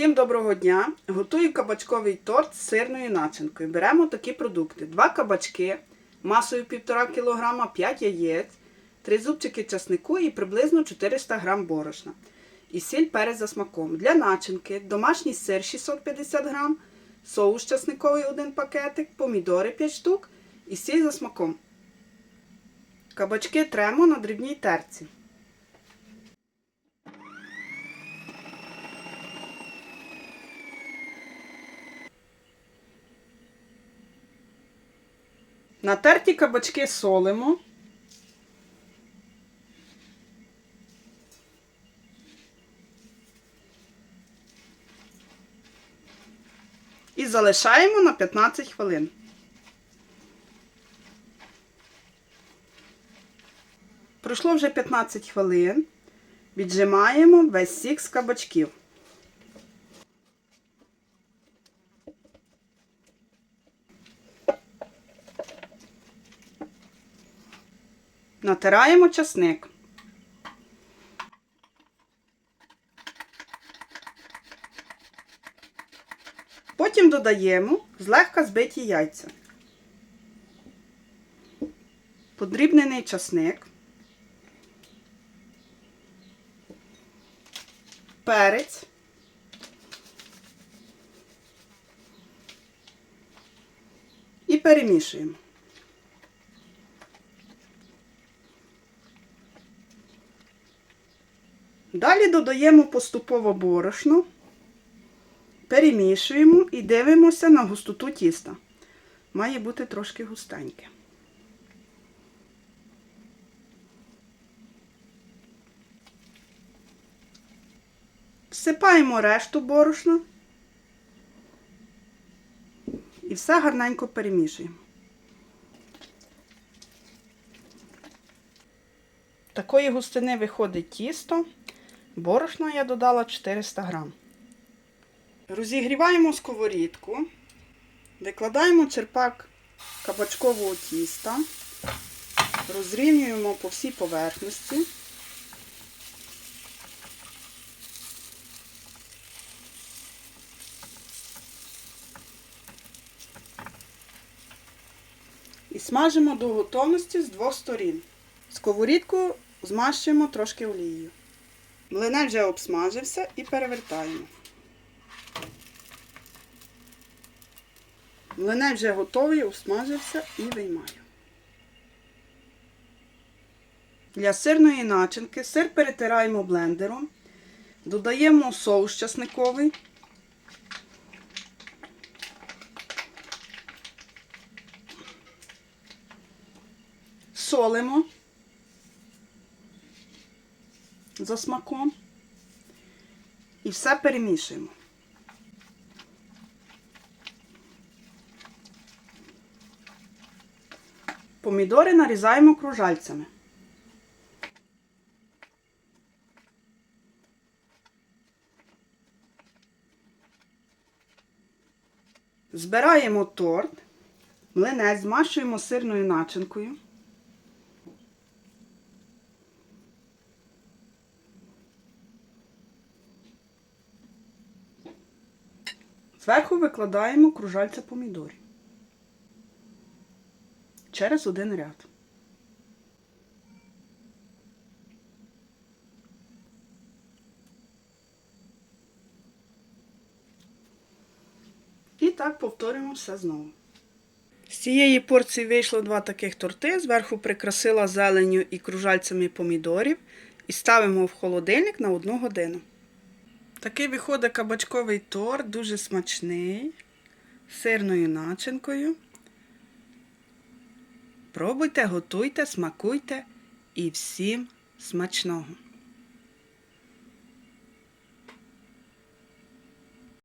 Всім доброго дня! Готую кабачковий торт з сирною начинкою. Беремо такі продукти: 2 кабачки масою 1,5 кг, 5 яєць, 3 зубчики часнику і приблизно 400 г борошна. І сіль перець за смаком. Для начинки домашній сир 650 г, соус часниковий 1 пакетик, помідори 5 штук і сіль за смаком. Кабачки тремо на дрібній терці. Натерті кабачки солимо. І залишаємо на 15 хвилин. Пройшло вже 15 хвилин. Віджимаємо весь сік з кабачків. Натираємо часник. Потім додаємо злегка збиті яйця. Подрібнений часник. Перець. І перемішуємо. Далі додаємо поступово борошно, перемішуємо і дивимося на густоту тіста. Має бути трошки густеньке. Всипаємо решту борошна і все гарненько перемішуємо. Такої густини виходить тісто. Борошна я додала 400 грам. Розігріваємо сковорідку, викладаємо черпак кабачкового тіста, розрівнюємо по всій поверхності. І смажимо до готовності з двох сторін. Сковорідку змащуємо трошки олією. Млинець вже обсмажився і перевертаємо. Млинець вже готовий, обсмажився і виймаю. Для сирної начинки сир перетираємо блендером, додаємо соус часниковий. Солимо за смаком і все перемішуємо. Помідори нарізаємо кружальцями. Збираємо торт, млинець змащуємо сирною начинкою. Зверху викладаємо кружальця помідорів. Через один ряд. І так повторюємо все знову. З цієї порції вийшло два таких торти. Зверху прикрасила зеленню і кружальцями помідорів. І ставимо в холодильник на одну годину. Такий виходить кабачковий торт, дуже смачний, з сирною начинкою. Пробуйте, готуйте, смакуйте і всім смачного!